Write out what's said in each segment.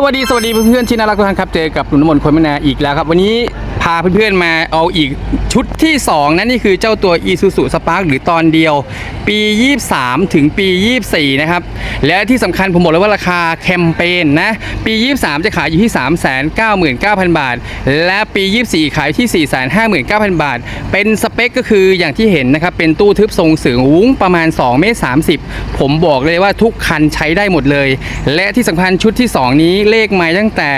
สวัสดีสวัสดีเพื่อนๆที่น่ารักทุกท่านครับ เจอกับหนุ่มน้ำมนต์คนมนาอีกแล้วครับ วันนี้าเพื่อนๆมาเอาอีกชุดที่ 2นะนี่คือเจ้าตัว Isuzu Spark หรือตอนเดียว ปี 23 ถึงปี 24 นะครับ และที่สำคัญผมบอกเลยว่าราคาแคมเปญนะ ปี 23 จะขายอยู่ที่ 399,000 บาท และปี 24 ขายที่ 459,000 บาท เป็นสเปคก็คืออย่างที่เห็นนะครับ เป็นตู้ทึบทรงสืองวุ้งประมาณ2เมตร30 ผมบอกเลยว่าทุกคันใช้ได้หมดเลย และที่สำคัญชุดที่ 2 นี้เลขไม้ตั้งแต่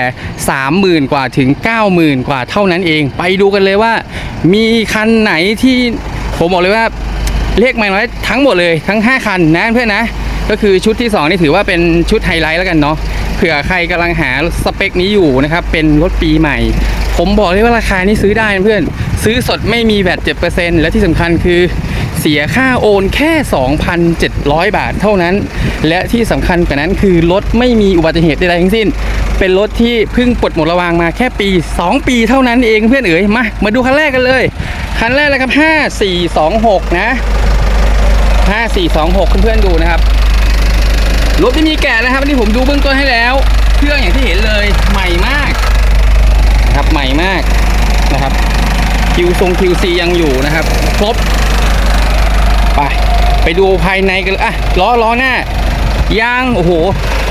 30,000 กว่าถึง 90,000 กว่าเท่านั้นเองไปดูกันเลยว่า มีคันไหนที่ผมบอกเลยว่าเลขไม้น้อยทั้งหมดเลยทั้ง 5 คันนะเพื่อนนะก็คือชุดที่ 2 นี่ถือว่าเป็นชุดไฮไลท์แล้วกันเนาะเผื่อใครกำลังหาสเปคนี้อยู่นะครับเป็นรถปีใหม่ ผมบอกเลยว่าราคานี้ซื้อได้เพื่อน ซื้อสดไม่มีแบตเจ็บเปอร์เซ็นและที่สำคัญคือ เสียค่าโอนแค่ 2,700 บาทเท่านั้น และที่สำคัญกว่านั้นคือรถไม่มีอุบัติเหตุใดๆทั้งสิ้น เป็นรถที่เพิ่งปลดหมดระวางมาแค่ปี 2 ปีเท่านั้นเองเพื่อนเอ๋ยมามาดูคันแรกกันเลย คันแรกเลยครับ 5426 นะ 5426 เพื่อนๆดูนะครับรถที่มีแกะนะครับอันนี่ผมดูเบื้องต้นให้แล้ว เครื่องอย่างที่เห็นเลยใหม่มากนะครับใหม่มากนะครับคิวทรงคิวซียังอยู่นะครับ ครบ ไปไปดูภายในกันเลยอะล้อล้อหน้ายางโอ้โห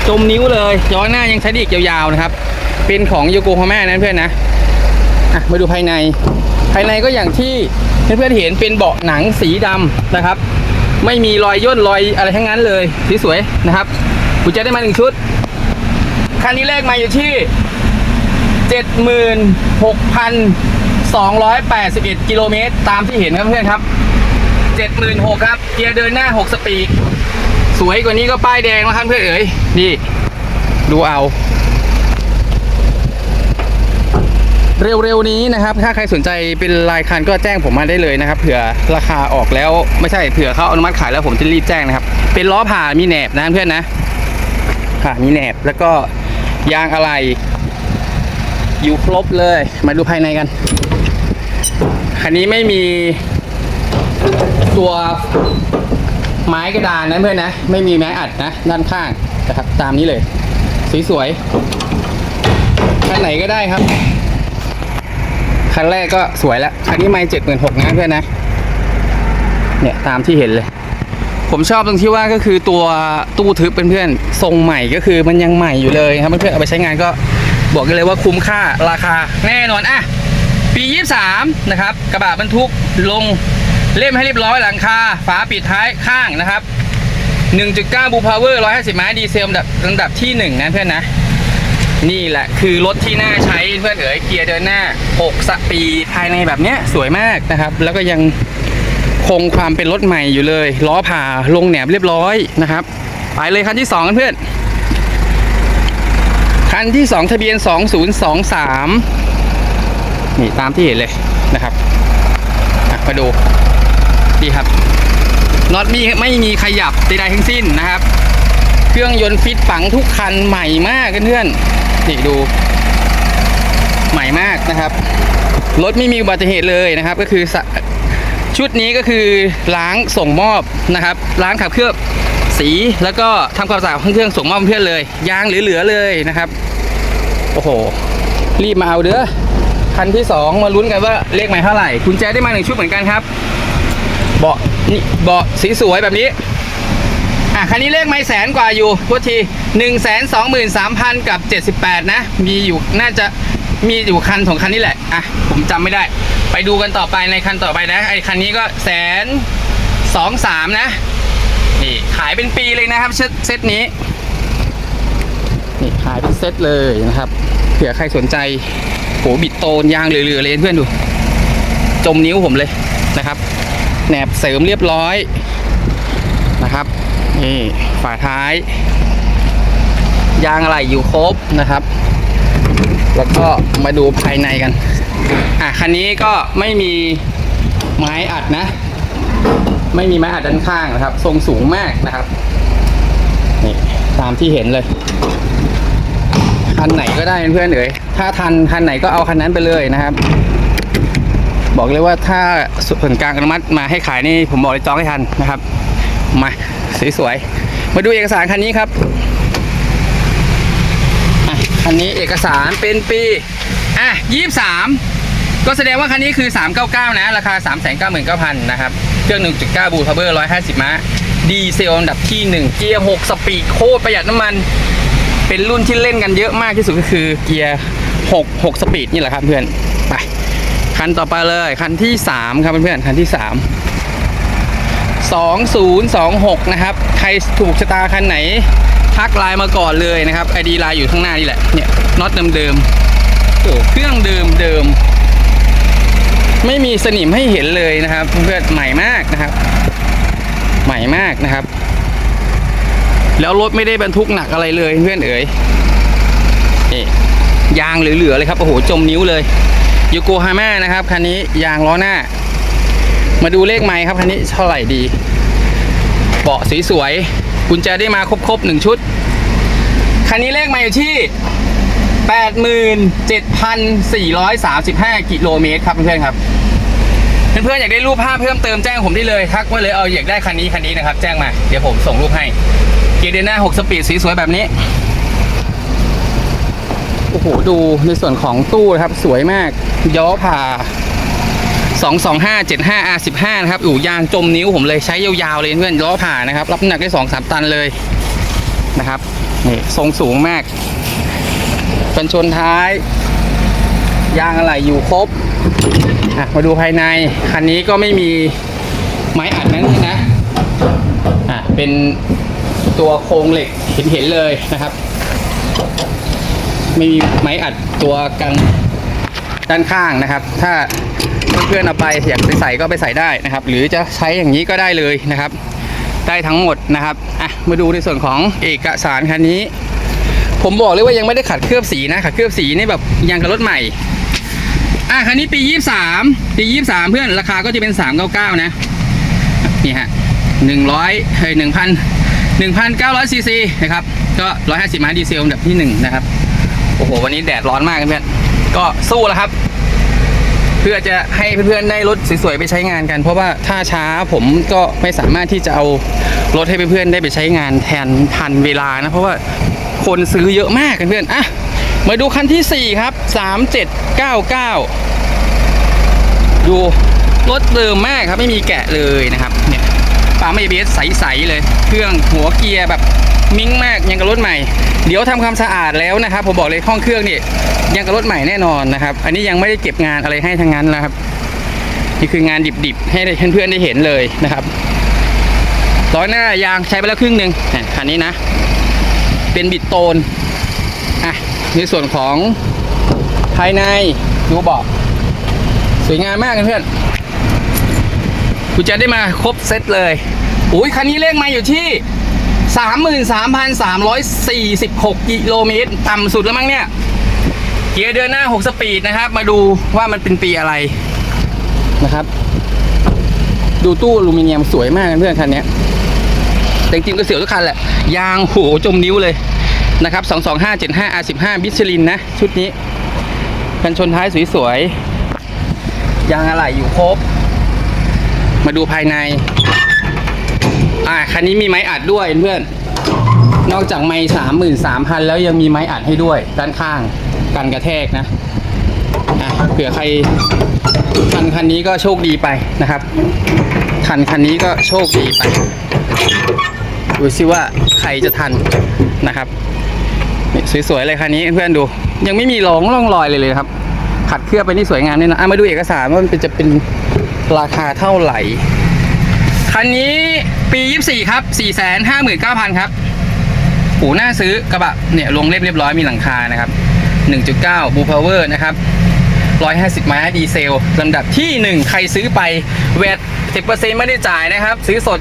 จมนิ้วเลยล้อหน้ายังใช้ได้อีกยาวๆนะครับ เป็นของโยโกฮาม่านะเพื่อนนะอะมาดูภายใน ภายในก็อย่างที่เพื่อนๆเห็นเป็นเบาะหนังสีดำนะครับ ไม่มีรอยย่นรอยอะไรทั้งนั้นเลยสวยๆนะครับกุญแจได้มาหนึ่งชุดคันนี้เลขมาอยู่ที่ 76,281 กิโลเมตรตามที่เห็นครับเพื่อนครับ 76,000ครับ เกียร์เดินหน้า 6 สปีด สวยกว่านี้ก็ป้ายแดงแล้วครับเพื่อนเอ๋ย นี่ ดูเอา เร็วๆนี้นะครับ ถ้าใครสนใจเป็นรายคันก็แจ้งผมมาได้เลยนะครับ เผื่อราคาออกแล้วไม่ใช่ เผื่อเขาอนุมัติขายแล้วผมจะรีบแจ้งนะครับ เป็นล้อผ่ามีแหนบนะเพื่อนนะผ่ามีแหนบแล้วก็ยางอะไร อยู่ครบเลย มาดูภายในกัน คันนี้ไม่มี ตัวไม้กระดานนะเพื่อนนะ ไม่มีไม้อัดนะด้านข้างนะครับ ตามนี้เลยสวยๆคันไหนก็ได้ครับ คันแรกก็สวยแล้วคันนี้ไม่เจ็ดหมื่นหกนะเพื่อนนะ เนี่ยตามที่เห็นเลย ผมชอบตรงที่ว่าก็คือตัวตู้ทึบเพื่อนๆทรงใหม่ก็คือมันยังใหม่อยู่เลยครับเพื่อนเอาไปใช้งานก็บอกกันเลยว่าคุ้มค่าราคาแน่นอนอะปี 23 นะครับ กระบะบรรทุกลง เล่มให้เรียบร้อยหลังคา ฝาปิดท้ายข้างนะครับ 1.9บูพาวเวอร์150ไม้ดีเซลลำดับลำดับที่ 1 นะเพื่อนนะ นี่แหละคือรถที่น่าใช้เพื่อนเอ๋ยเกียร์เดินหน้า 6 สปีดภายในแบบเนี้ยสวยมากนะครับ แล้วก็ยังคงความเป็นรถใหม่อยู่เลยล้อผ่าลงแหนบเรียบร้อยนะครับ ไปเลยคันที่2กันเพื่อนคันที่ 2 ทะเบียน 2023 นี่ตามที่เห็นเลยนะครับมาดู ดีครับน็อตมีไม่มีขยับใดๆทั้งสิ้นนะครับ เครื่องยนต์ฟิตฝังทุกคันใหม่มากเพื่อนๆนี่ดู ใหม่มากนะครับรถไม่มีอุบัติเหตุเลยนะครับ ก็คือชุดนี้ก็คือล้างส่งมอบนะครับ ล้างขับเคลือบสีแล้วก็ทำความสะอาดเครื่องส่งมอบเพื่อนเลยยางเหลือๆเลยนะครับโอ้โห รีบมาเอาเด้อคันที่สองมาลุ้นกันว่าเลขหมายเท่าไหร่กุญแจได้มาหนึ่งชุดเหมือนกันครับ เบาะนี่เบาะสีสวยแบบนี้อะคันนี้เลขไม่แสนกว่าอยู่ทุกทีหนึ่งแสนสองหมื่นสามพันกับเจ็ดสิบแปดนะ มีอยู่น่าจะมีอยู่คันสองคันนี้แหละ อะ ผมจำไม่ได้ ไปดูกันต่อไปในคันต่อไปนะ ไอ้คันนี้ก็แสนสองสามนะ นี่ ขายเป็นปีเลยนะครับ เซตนี้ นี่ขายเป็นเซตเลยนะครับ เผื่อใครสนใจโหบิดโตนยางเหลือๆเลยเพื่อนดู จมนิ้วผมเลยนะครับ แหนบเสริมเรียบร้อยนะครับนี่ฝาท้าย ยางอะไรอยู่ครบนะครับ แล้วก็มาดูภายในกันอะคันนี้ก็ไม่มีไม้อัดนะ ไม่มีไม้อัดด้านข้างนะครับ ทรงสูงมากนะครับนี่ตามที่เห็นเลยคันไหนก็ได้เพื่อนเอ๋ยถ้าทันคันไหนก็เอาคันนั้นไปเลยนะครับ บอกเลยว่าถ้าส่วนกลางอนุมัติมาให้ขายนี่ผมบอกเลยจองให้ทันนะครับ มาสวยๆมาดูเอกสารคันนี้ครับอันนี้เอกสารเป็นปีอะยี่สามก็แสดงว่าคันนี้คือ 399 นะ ราคา 399,000 นะครับ เครื่อง 1.9 บูทเบอร์ 150 ม้า ดีเซลอันดับที่ 1 เกียร์ 6 สปีดโคตรประหยัดน้ำมัน เป็นรุ่นที่เล่นกันเยอะมากที่สุดก็คือเกียร์ 6 6 สปีดนี่แหละครับเพื่อน คันต่อไปเลย คันที่ 3 ครับเพื่อนๆคันที่ 3 2026 นะครับ ใครถูกชะตาคันไหน ทักไลน์มาก่อนเลยนะครับไอดีไลน์อยู่ข้างหน้านี่แหละเนี่ยน็อตเดิมๆโอ้เครื่องเดิมเดิมๆไม่มีสนิมให้เห็นเลยนะครับ เพื่อนใหม่มากนะครับ ใหม่มากนะครับ แล้วรถไม่ได้บรรทุกหนักอะไรเลยเพื่อนเอ๋ยนี่ยางเหลือๆเลยครับโอ้โหจมนิ้วเลย ยูโกฮาม่านะครับคันนี้ยางล้อหน้า มาดูเลขไม้ครับคันนี้เท่าไหร่ดี เบาะสวยๆกุญแจได้มาครบๆหนึ่งชุด คันนี้เลขไมาอยู่ที่ 87,435 กิโลเมตรครับเพื่อนๆครับเพื่อนๆอยากได้รูปภาพเพิ่มเติมแจ้งผมได้เลยทักมาเลยเอาอยากได้คันนี้คันนี้นะครับ แจ้งมาเดี๋ยวผมส่งรูปให้เกียร์เดนหน้า6สปีดสีสวยแบบนี้ โอ้โหดูในส่วนของตู้นะครับสวยมากย้อผ่า 225 75 R15 นะครับอยู่ยางจมนิ้วผมเลยใช้ยาวๆเลยเพื่อนล้อผ่านะครับ รับน้ำหนักได้ 2-3 ตันเลยนะครับนี่ทรงสูงมากกันชนท้าย ยางอะไรอยู่ครบมาดูภายใน คันนี้ก็ไม่มีไม้อัดนั่นนะอะเป็นตัวโครงเหล็กเห็นๆเลยนะครับ ไม่มีไม้อัดตัวกลางด้านข้างนะครับ ถ้าเพื่อนๆเอาไปอยากไปใส่ก็ไปใส่ได้นะครับ หรือจะใช้อย่างนี้ก็ได้เลยนะครับ ได้ทั้งหมดนะครับอะมาดูในส่วนของเอกสารคันนี้ ผมบอกเลยว่ายังไม่ได้ขัดเคลือบสีนะขัดเคลือบสีนี่แบบยังกับรถใหม่อะคันนี้ปี23ปี23 เพื่อนราคาก็จะเป็น 399 นะนี่ฮะ100เฮ้ย1,000 1,900ซีซีนะครับก็ 150ม้าดีเซลอันดับที่ 1 นะครับ อ้โหวันนี้แดดร้อนมากเพื่อนก็สู้แล้วครับ เพื่อจะให้เพื่อนๆได้รถสวยๆไปใช้งานกัน เพราะว่าถ้าช้าผมก็ไม่สามารถที่จะเอารถให้เพื่อนๆได้ไปใช้งานแทนทันเวลานะเพราะว่าคนซื้อเยอะมากเพื่อนๆอะมาดูคันที่ 4 ครับ 3799 ดูรถเดิมมากครับไม่มีแกะเลยนะครับเนี่ยปั๊มเอเบสใส ๆ เลย เครื่องหัวเกียร์แบบมิ้งมากยังกับรถใหม่ เดี๋ยวทำความสะอาดแล้วนะครับ ผมบอกเลยห้องเครื่องนี่ยังกับรถใหม่แน่นอนนะครับ อันนี้ยังไม่ได้เก็บงานอะไรให้ทั้งนั้นนะครับ นี่คืองานดิบๆ ให้เพื่อนๆได้เห็นเลยนะครับล้อหน้ายางใช้ไปแล้วครึ่งหนึ่งคันนี้นะ เป็นบิดโตนอะในส่วนของภายในดูเบาะสวยงามมากเพื่อนคุณจะได้มาครบเซตเลยอุ้ยคันนี้เลขมาอยู่ที่ 33,346 กิโลเมตร ต่ำสุดแล้วมั้งเนี่ย เกียร์เดินหน้า 6 สปีดนะครับ มาดูว่ามันเป็นปีอะไรนะครับ ดูตู้อลูมิเนียมสวยมากเพื่อนคันนี้แต่จริงก็เสียวทุกคันแหละ ยางโหจมนิ้วเลยนะครับ 22575 R15 บิชลินนะ ชุดนี้ กันชนท้ายสวยๆ ยางอะไหล่อยู่ครบ มาดูภายใน อ่าคันนี้มีไม้อัดด้วยเพื่อน นอกจากไม้สามหมื่นสามพันแล้วยังมีไม้อัดให้ด้วย ด้านข้างกันกระแทกนะอะเผื่อใครทันคันนี้ก็โชคดีไปนะครับทันคันนี้ก็โชคดีไปดูซิว่าใครจะทันนะครับสวยๆเลยคันนี้เพื่อนดู ยังไม่มีร่องร่องรอยเลยเลยครับ ขัดเคลือบไปนี่สวยงามแน่นอนอะมาดูเอกสารว่ามันจะเป็นราคาเท่าไหร่ คันนี้ปี 24 ครับ 459,000 ครับหูหน้าซื้อกระบะเนี่ยลงเรียบเรียบร้อยมีหลังคานะครับ 1.9 บูพาวเวอร์นะครับ 150ม้าดีเซลลำดับที่ 1 ใครซื้อไปแวด10%ไม่ได้จ่ายนะครับ ซื้อสด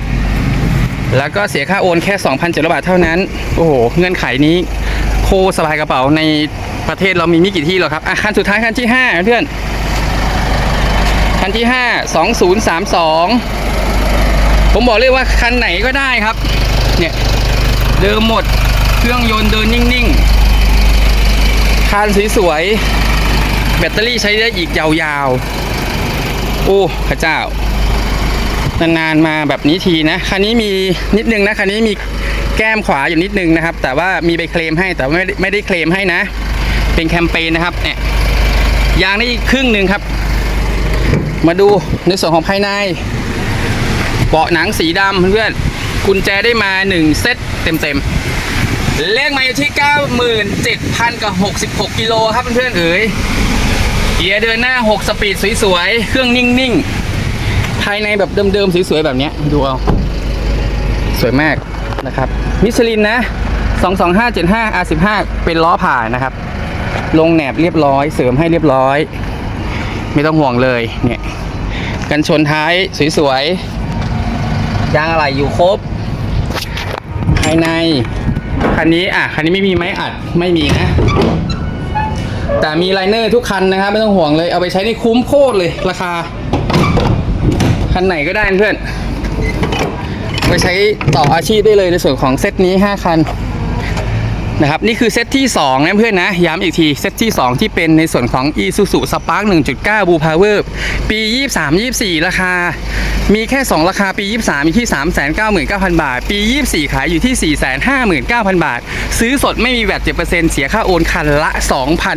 แล้วก็เสียค่าโอนแค่ 2,700 บาทเท่านั้น โอ้โห เงื่อนไขนี้โคสบายกระเป๋าในประเทศเรามีไม่กี่ที่หรอกครับอะคันสุดท้ายคันที่ 5 เพื่อน คันที่ 5 2032 ผมบอกเลยว่าคันไหนก็ได้ครับ เนี่ย เดิมหมดเครื่องยนต์เดินนิ่งๆคันสวยๆ แบตเตอรี่ใช้ได้อีกยาวๆ โอ้พระเจ้านานๆมาแบบนี้ทีนะ คันนี้มีนิดนึงนะ คันนี้มีแก้มขวาอยู่นิดนึงนะครับ แต่ว่ามีไปเคลมให้แต่ไม่ได้ไม่ได้เคลมให้นะ เป็นแคมเปญนะครับเนี่ยยางนี่ครึ่งหนึ่งครับ มาดูในส่วนของภายใน เบาะหนังสีดำเพื่อนๆกุญแจได้มา 1 เซตเต็มๆ เลขมาอยู่ที่ 97,000กับ 66 กิโลครับเพื่อนๆเอ๋ยเกียร์เดินหน้า 6 สปีดสวยๆ เครื่องนิ่งๆ ภายในแบบเดิมๆ สวยๆ แบบนี้ดูเอา สวยมากนะครับ มิชลินนะ 22575 R15 เป็นล้อผ่านนะครับ ลงแหนบเรียบร้อย เสริมให้เรียบร้อย ไม่ต้องห่วงเลยเนี่ย กันชนท้ายสวยๆ ยางอะไรอยู่ครบ ภายใน คันนี้อะคันนี้ไม่มีไม้อัดไม่มีนะ แต่มีไลเนอร์ทุกคันนะครับ ไม่ต้องห่วงเลยเอาไปใช้ในคุ้มโคตรเลยราคา คันไหนก็ได้เพื่อน ไปใช้ต่ออาชีพได้เลยในส่วนของเซตนี้ 5 คัน นะครับนี่คือเซตที่2นะเพื่อนนะย้ำอีกทีเซตที่ 2 ที่เป็นในส่วนของ Isuzu Spark 1.9 Blue Power ปี 23 24 ราคา มีแค่ 2 ราคาปี 23อยู่ที่ 399,000 บาท ปี 24 ขายอยู่ที่ 459,000 บาท ซื้อสดไม่มีแวด7%เสียค่าโอนคันละ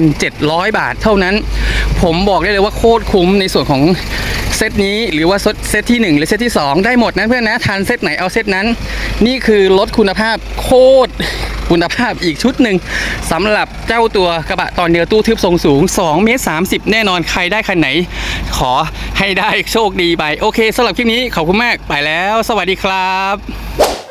2,700 บาทเท่านั้น ผมบอกได้เลยว่าโคตรคุ้มในส่วนของเซตนี้หรือว่าเซตที่ 1 หรือเซตที่ 2 ได้หมดนะเพื่อนนะทันเซตไหนเอาเซตนั้น นี่คือรถคุณภาพโคตร คุณภาพอีกชุดหนึ่งสำหรับเจ้าตัวกระบะตอนเดียวตู้ทึบทรงสูง2เมตร30 แน่นอนใครได้คันไหน ขอให้ได้โชคดีไป โอเคสำหรับคลิปนี้ขอบคุณมากไปแล้ว สวัสดีครับ